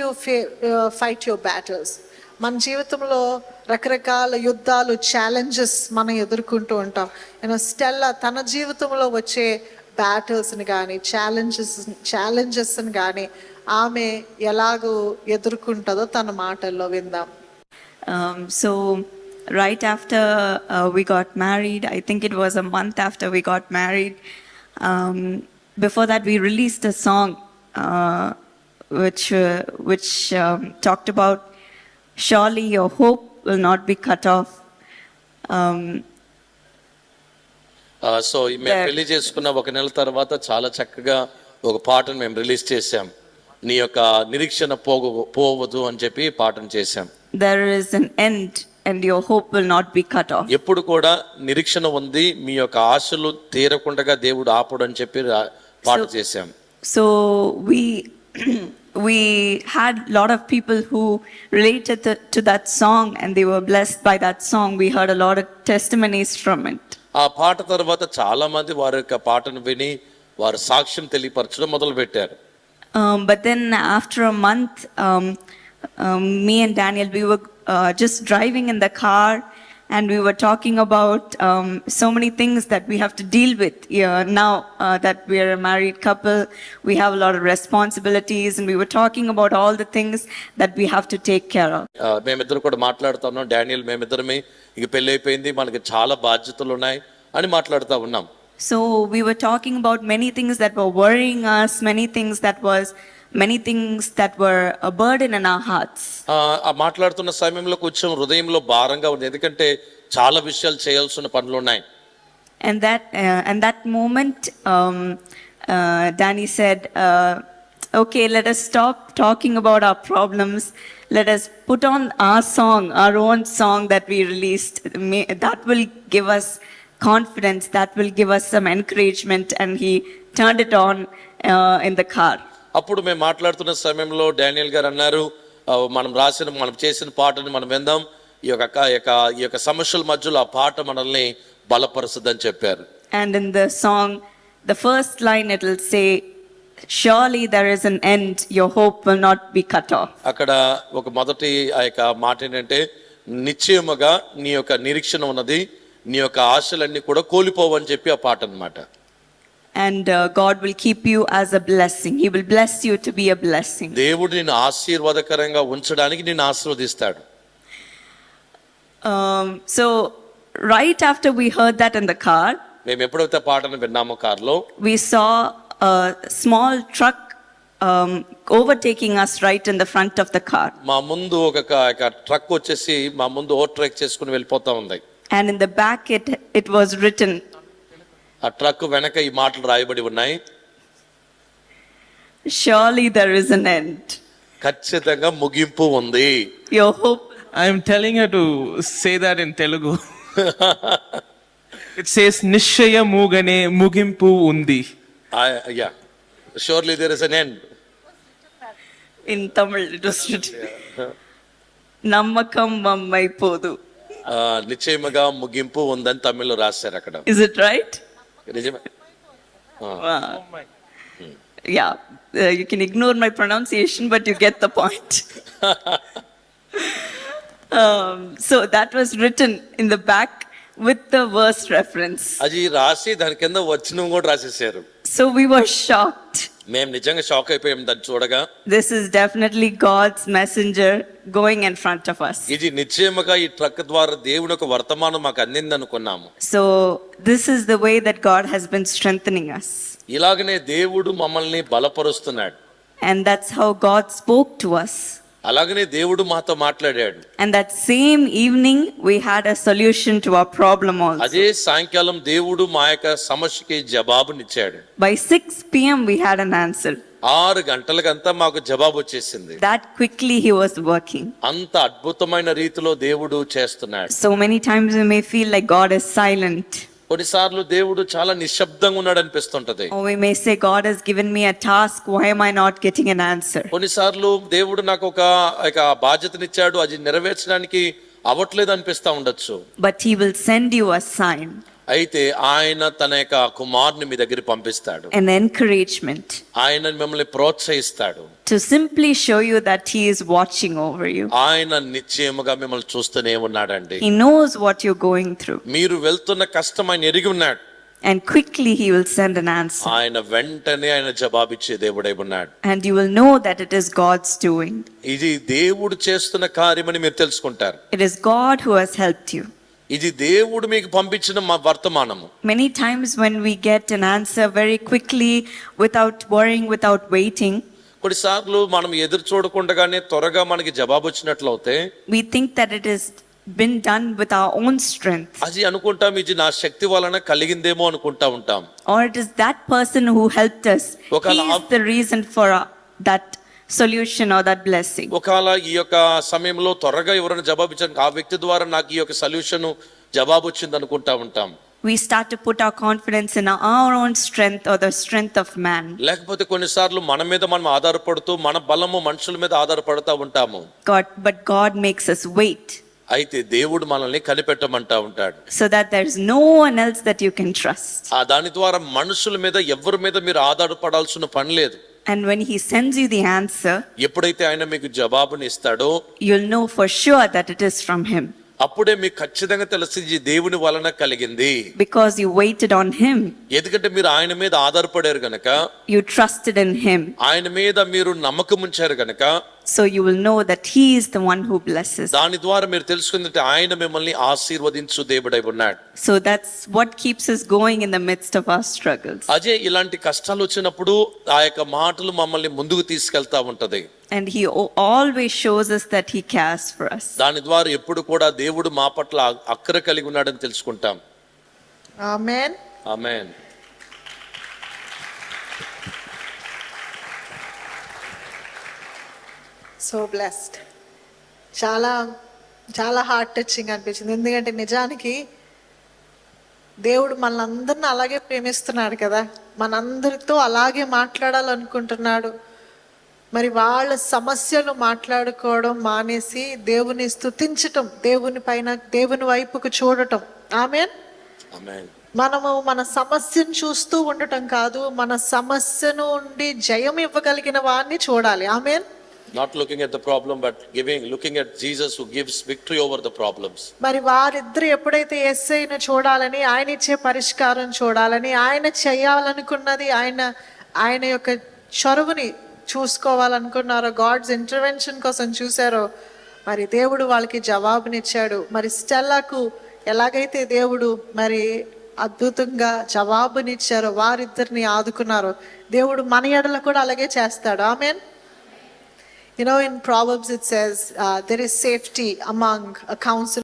You fight your battles మన జీవితంలో రకరకాల యుద్ధాలు ఛాలెంజెస్ మనం ఎదుర్కొంటూ ఉంటాం. నేను స్టెల్లా తన జీవితంలో వచ్చే బ్యాటిల్స్ని కానీ ఛాలెంజెస్ ఛాలెంజెస్ని కానీ ఆమె ఎలాగో ఎదుర్కొంటుందో తన మాటల్లో విందాం. Um, so right right after uh, we got married, I think it was a month after we got married, um, before that, we released a song uh, which, uh, which um, talked about surely your hope will not be cut off. Um, so ఈ మేము. పెళ్ళి చేసుకున్న ఒక నెల తర్వాత చాలా చక్కగా ఒక పాటను మేము రిలీజ్ చేశాం నీ యొక్క నిరీక్షణ పోగు పోవద్దు అని చెప్పి పాటను చేశాం there is an end, and your hope will not be cut off. ఎప్పుడు కూడా నిరీక్షణ ఉంది మీ యొక్క ఆశలు తీరకుండా దేవుడు ఆపుడు అని చెప్పి పాట So- చేశాం So we had a lot of people who related to, to that song and they were blessed by that song. We heard a lot of testimonies from it. ఆ పాట తర్వాత చాలా మంది వారి యొక్క పాటను విని వారు సాక్ష్యం తెలియపరచడం మొదలు పెట్టారు Um, but then after a month, um, um, me and Daniel, we were uh, just and we were talking about um, so many things that we have to deal with yeah, now uh, that we are a married couple. We have a lot of responsibilities and we were talking about all the things that we have to take care of. మేమిద్దరు కూడా మాట్లాడుతున్నాం Daniel మేమిద్దరమే ఇక పెళ్ళి అయిపోయింది మనకి చాలా బాధ్యతలు ఉన్నాయి అని మాట్లాడుతూ ఉన్నాం So we were talking about many things that were worrying us, many things that was many things that were a burden in our hearts. ఆ మాట్లాడుతున్న సమయంలో కొంచెం హృదయంలో భారంగా ఉంది ఎందుకంటే చాలా విషయాలు చేయాల్సిన పనులు ఉన్నాయి uh, um, uh, Danny said, uh, "Okay, let us stop talking about our problems. Let us put on our song, our own song that we released. May, that will give us confidence. That will give us some encouragement." And he turned it on uh, in the car. అప్పుడు మేము మాట్లాడుతున్న సమయంలో Daniel గారు అన్నారు "ఆ, మనం రాసిన మనం చేసిన పాటని మనం విందాం. ఈ యొక్క ఈ యొక్క సమస్యల మధ్యలో ఆ పాట మనల్ని బలపరుస్తుందని చెప్పారు. And in the song, the first line it will say, Surely there is an end, your hope will not be cut off. అక్కడ ఒక మొదటి ఆ యొక్క మాట ఏంటంటే నిశ్చయముగా నీ యొక్క నిరీక్షణ ఉన్నది నీ యొక్క ఆశలన్నీ కూడా కోల్పోవని చెప్పి ఆ పాట అన్నమాట. And uh, God will keep you as a blessing. He will bless you to be a blessing. దేవుడు నిన్ను ఆశీర్వాదకరంగా ఉంచడానికి నిన్ను ఆశీర్వదిస్తాడు Um, so, right after we heard that in the car, మేము ఎప్పుడైతే పాటను విన్నామో కారులో we saw a small truck um, overtaking us right in the front of the car. మా ముందు ఒక క- ఒక ట్రక్ వచ్చేసి మా ముందు ఓవర్ ట్రాక్ చేసుకుని వెళ్ళిపోతా ఉంది And in the back, it, it was written, ఆ ట్రక్ వెనక ఈ మాటలు రాయబడి ఉన్నాయి Surely there is an end. ఖచ్చితంగా ముగింపు ఉంది Your hope I'm telling her to say that in Telugu. it says Nishaya Mugane Mugimpu Undi. Yeah surely there is an end in Tamil, it was written. Nammakam Mammaipodu. నిశ్చయముగా ముగింపు ఉందని తమిళ్ళో రాశారు అక్కడ Is it right? నిజమే Uh, uh, you can ignore my pronunciation, but you get the point. um, so that was written in the back with the verse reference. అది రాసి దాని కింద వచ్చిన కూడా రాసేసారు So we were shocked. మేము నిజంగా shock అయిపోయాం దాన్ని చూడగా. This is definitely God's messenger going in front of us. ఇది నిశ్చయముగా ఈ ట్రక్ ద్వారా దేవుని ఒక వర్తమానం మాకు అందింది అనుకున్నాము. So this is the way that God has been strengthening us. ఇలాగనే దేవుడు మమ్మల్ని బలపరుస్తున్నాడు. And that's how God spoke to us. అలాగనే దేవుడు మాతో మాట్లాడాడు. And that same evening we had a solution to our problem also అదే సాయంకాలం దేవుడు మా యొక్క సమస్యకి జవాబునిచ్చాడు. By 6 PM we had an answer ఆరు గంటలకంతా మాకు జవాబు వచ్చేసింది that quickly he was working అంత అద్భుతమైన రీతిలో దేవుడు చేస్తున్నాడు. So many times you may feel like God is silent కొన్నిసార్లు దేవుడు చాలా నిశ్శబ్దంగా ఉన్నాడు అనిపిస్తుంటది Or we may say, God has given me a task, why am I not getting an answer? కొన్నిసార్లు దేవుడు నాకు ఒక ఒక బాధ్యతనిచ్చాడు అది నెరవేర్చడానికి అవ్వట్లేదు అనిపిస్తా ఉండొచ్చు But he will send you a sign. అయితే ఆయన తన యొక్క కుమారుని మీ దగ్గర పంపిస్తాడు an encouragement ఆయన మిమ్మల్ని ప్రోత్సహిస్తాడు to simply show you that He is watching over you. ఆయన నిశ్చయముగా మిమ్మల్ని చూస్తూనే ఉన్నాడండి He knows what you're going through, మీరు వెళ్తున్న కష్టం ఆయన ఎరిగి ఉన్నాడు and quickly He will send an answer. ఆయన వెంటనే ఆయన జవాబిచ్చే దేవుడై ఉన్నాడు And you will know that it is God's doing. ఇది దేవుడు చేస్తున్న కార్యమని మీరు తెలుసుకుంటారు It is God who has helped you. ఇది దేవుడు మీకు పంపించిన మా వర్తమానము Many times, when we get an answer very quickly, without worrying, without waiting, కొన్నిసార్లు మనం ఎదురు చూడకుండగానే త్వరగా మనకి జవాబు వచ్చినట్లు అవుతే we think that it has been done with our own strength, అది అనుకుంటాం ఇది నా శక్తి వలన కలిగిందేమో అనుకుంటా ఉంటాం or it is that person who helped us. He ఒకవేళ is ఆ- the solution or that blessing. ఒకవేళ ఈ యొక్క సమయంలో త్వరగా ఎవరైనా జవాబు ఇచ్చారు ఆ వ్యక్తి ద్వారా నాకు ఈ యొక్క సొల్యూషన్ జవాబు వచ్చింది అనుకుంటా ఉంటాం We start to put our confidence in our own strength or the strength of man. లేకపోతే కొన్నిసార్లు మన మీద మనం ఆధారపడుతూ మన బలము మనుషుల మీద ఆధారపడుతూ ఉంటాము God, but God makes us wait అయితే దేవుడు మనల్ని కనిపెట్టమంటా ఉంటాడు so that there's no one else that you can trust. ఆ దాని ద్వారా మనుషుల మీద ఎవరి మీద మీరు ఆధారపడాల్సిన పని లేదు And when He sends you the answer, ఎప్పుడైతే ఆయన మీకు జవాబుని ఇస్తాడో you'll know for sure that it is from Him అప్పుడే మీకు ఖచ్చితంగా తెలిసి ఇది దేవుని వలన కలిగింది because you waited on Him, ఎందుకంటే మీరు ఆయన మీద ఆధారపడారు గనక you trusted in Him. ఆయన మీద మీరు నమ్మకం ఉంచారు గనక so you will know that he is the one who blesses దాని ద్వారా మీరు తెలుసుకుందంటే ఆయన మిమ్మల్ని ఆశీర్వదించు దేవుడై ఉన్నాడు. So that's what keeps us going in the midst of our struggles అజే ఇలాంటి కష్టాలు వచ్చినప్పుడు ఆ యొక్క మాటలు మమ్మల్ని ముందుకు తీసుకెళ్తా ఉంటది. And he always shows us that he cares for us. దాని ద్వారా ఎప్పుడు కూడా దేవుడు మా పట్ల అక్కర కలిగి ఉన్నాడని తెలుసుకుంటాం. ఆమేన్ ఆమేన్ సో బ్లెస్డ్ చాలా చాలా హార్ట్ టచింగ్ అనిపించింది. ఎందుకంటే నిజానికి దేవుడు మనందరిని అలాగే ప్రేమిస్తున్నాడు కదా. మనందరితో అలాగే మాట్లాడాలనుకుంటున్నాడు. మరి వాళ్ళ సమస్యలు మాట్లాడుకోవడం మానేసి దేవుని స్తుతించటం దేవుని పైన దేవుని వైపుకు చూడటం. ఆమెన్ ఆమెన్ మనము మన సమస్యను చూస్తూ ఉండటం కాదు మన సమస్యను ఉండి జయం ఇవ్వగలిగిన వాడిని చూడాలి. Amen not looking at the problem but giving looking at Jesus who gives victory over the problems మరి వారిద్దరు ఎప్పుడైతే ఎస్ఐను చూడాలని ఆయన ఇచ్చే పరిష్కారం చూడాలని ఆయన చేయాలనుకున్నది ఆయన ఆయన యొక్క చొరవుని చూసుకోవాలనుకున్నారో గాడ్స్ ఇంటర్వెన్షన్ కోసం చూశారో మరి దేవుడు వాళ్ళకి జవాబునిచ్చాడు. మరి స్టెల్లాకు ఎలాగైతే దేవుడు మరి అద్భుతంగా జవాబునిచ్చారో వారిద్దరిని ఆదుకున్నారో దేవుడు మన ఎడలో కూడా అలాగే చేస్తాడు. Amen You know, in Proverbs it says, uh, there is safety among a council